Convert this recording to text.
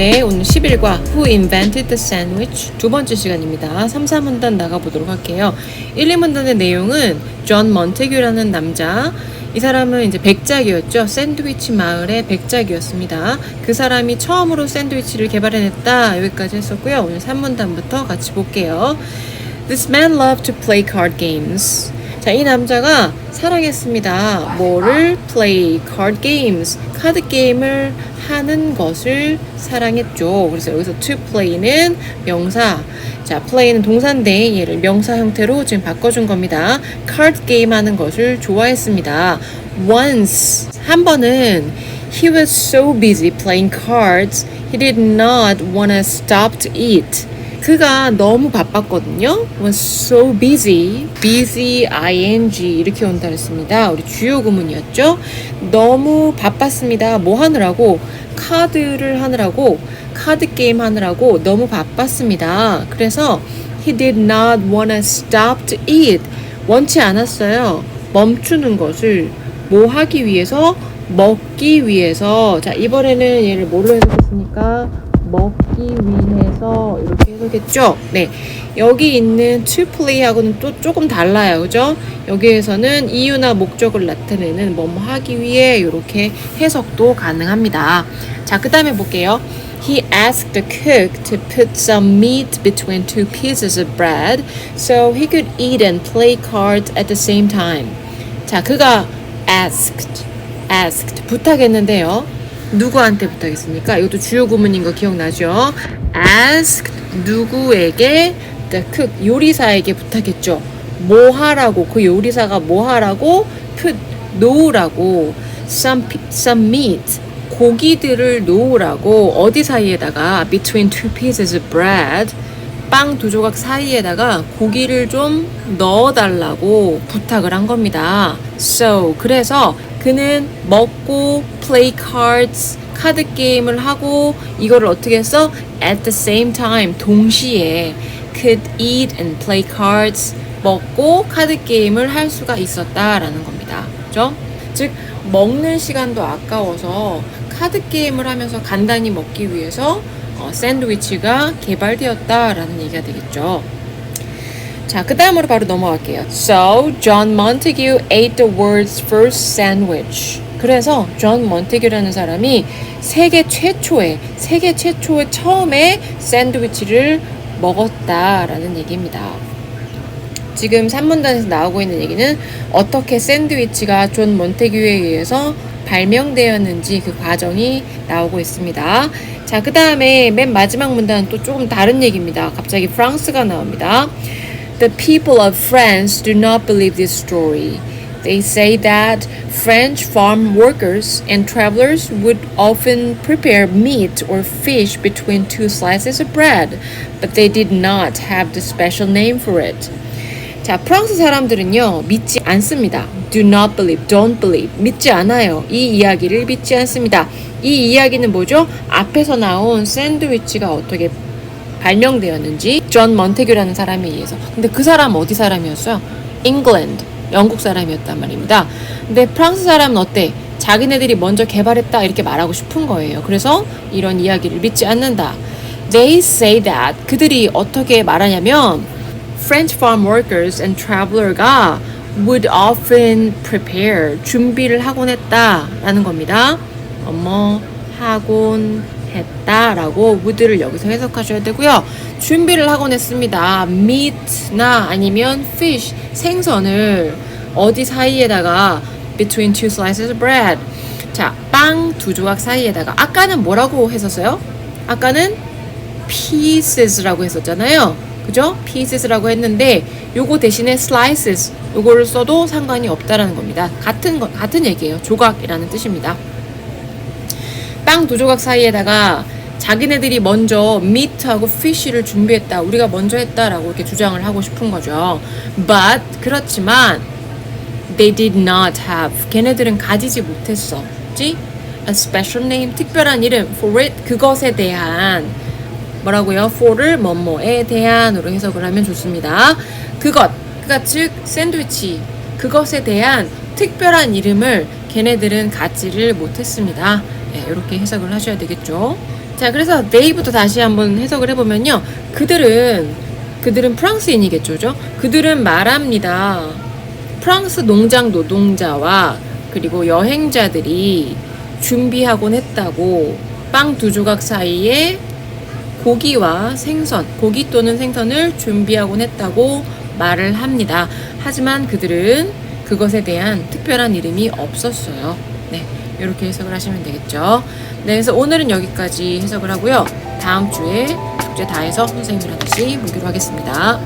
네, 오늘 11과 Who invented the sandwich? 두 번째 시간입니다. 3, 4문단 나가보도록 할게요. 1, 2문단의 내용은 존 먼테규라는 남자, 이 사람은 이제 백작이었죠. 샌드위치 마을의 백작이었습니다. 그 사람이 처음으로 샌드위치를 개발해냈다. 여기까지 했었고요. 오늘 3문단부터 같이 볼게요. This man loved to play card games. 자, 이 남자가 사랑했습니다. 뭐를 play card games. 카드 게임을 하는 것을 사랑했죠. 그래서 여기서 to play는 명사. 자, play는 동사인데 얘를 명사 형태로 지금 바꿔준 겁니다. card 게임 하는 것을 좋아했습니다. Once 한 번은 he was so busy playing cards he did not want to stop to eat. 그가 너무 바빴거든요. was so busy, busy, ing 이렇게 온다 그랬습니다. 우리 주요 구문이었죠. 너무 바빴습니다. 뭐 하느라고? 카드를 하느라고, 카드 게임 하느라고 너무 바빴습니다. 그래서 he did not want to stop to eat. 원치 않았어요. 멈추는 것을 뭐 하기 위해서? 먹기 위해서. 자, 이번에는 얘를 뭘로 해석했습니까? 먹기 위해서 이렇게 해석했죠. 네. 여기 있는 to play하고는 또 조금 달라요. 그죠? 여기에서는 이유나 목적을 나타내는 뭐뭐 하기 위해 이렇게 해석도 가능합니다. 자, 그 다음에 볼게요. He asked the cook to put some meat between two pieces of bread so he could eat and play cards at the same time. 자, 그가 asked, asked, 부탁했는데요. 누구한테 부탁했습니까? 이것도 주요 구문인 거 기억나죠? asked 누구에게 the cook 요리사에게 부탁했죠. 뭐 하라고 그 요리사가 뭐 하라고 put 놓으라고 some some meat 고기들을 놓으라고 어디 사이에다가 between two pieces of bread 빵 두 조각 사이에다가 고기를 좀 넣어달라고 부탁을 한 겁니다. So 그래서 그는 먹고 play cards 카드 게임을 하고 이거를 어떻게 했어? At the same time 동시에 could eat and play cards 먹고 카드 게임을 할 수가 있었다라는 겁니다. 즉 먹는 시간도 아까워서 카드 게임을 하면서 간단히 먹기 위해서 어, 샌드위치가 개발되었다라는 얘기가 되겠죠. 자, 그 다음으로 바로 넘어갈게요. So, John Montague ate the world's first sandwich. 그래서 존 먼테규라는 사람이 세계 최초의 세계 최초의 처음에 샌드위치를 먹었다라는 얘기입니다. 지금 3문단에서 나오고 있는 얘기는 어떻게 샌드위치가 존 몬테규에 의해서 발명되었는지 그 과정이 나오고 있습니다. 자, 그 다음에 맨 마지막 문단은 또 조금 다른 얘기입니다. 갑자기 프랑스가 나옵니다. The people of France do not believe this story. They say that French farm workers and travelers would often prepare meat or fish between two slices of bread, but they did not have the special name for it. 자, 프랑스 사람들은요, 믿지 않습니다. Do not believe, don't believe. 믿지 않아요. 이 이야기를 믿지 않습니다. 이 이야기는 뭐죠? 앞에서 나온 샌드위치가 어떻게 발명되었는지 존 먼테규라는 사람에 의해서. 근데 그 사람 어디 사람이었어요? 잉글랜드, 영국 사람이었단 말입니다. 근데 프랑스 사람은 어때? 자기네들이 먼저 개발했다 이렇게 말하고 싶은 거예요. 그래서 이런 이야기를 믿지 않는다. They say that 그들이 어떻게 말하냐면 French farm workers and traveler가 would often prepare 준비를 하곤 했다라는 겁니다. 어머 하곤 했다라고 would를 여기서 해석하셔야 되고요. 준비를 하곤 했습니다. meat나 아니면 fish 생선을 어디 사이에다가 between two slices of bread 자, 빵 두 조각 사이에다가 아까는 뭐라고 했었어요? 아까는 pieces라고 했었잖아요. 그죠? pieces라고 했는데 요거 대신에 slices 요거를 써도 상관이 없다라는 겁니다. 같은 거, 같은 얘기예요. 조각이라는 뜻입니다. 빵 두 조각 사이에다가 자기네들이 먼저 meat하고 fish를 준비했다. 우리가 먼저 했다라고 이렇게 주장을 하고 싶은 거죠. But 그렇지만 they did not have 걔네들은 가지지 못했어. 지? A special name 특별한 이름 for it 그것에 대한 뭐라고요? for를 뭐뭐에 대한으로 해석을 하면 좋습니다. 그것 그가 즉 샌드위치 그것에 대한 특별한 이름을 걔네들은 갖지를 못했습니다. 네, 이렇게 해석을 하셔야 되겠죠. 자, 그래서 they부터 다시 한번 해석을 해보면요. 그들은, 그들은 프랑스인이겠죠. 죠 그들은 말합니다. 프랑스 농장 노동자와 그리고 여행자들이 준비하곤 했다고 빵 두 조각 사이에 고기와 생선, 고기 또는 생선을 준비하곤 했다고 말을 합니다. 하지만 그들은 그것에 대한 특별한 이름이 없었어요. 네, 이렇게 해석을 하시면 되겠죠. 네, 그래서 오늘은 여기까지 해석을 하고요. 다음 주에 숙제 다 해서 선생님이랑 다시 보기로 하겠습니다.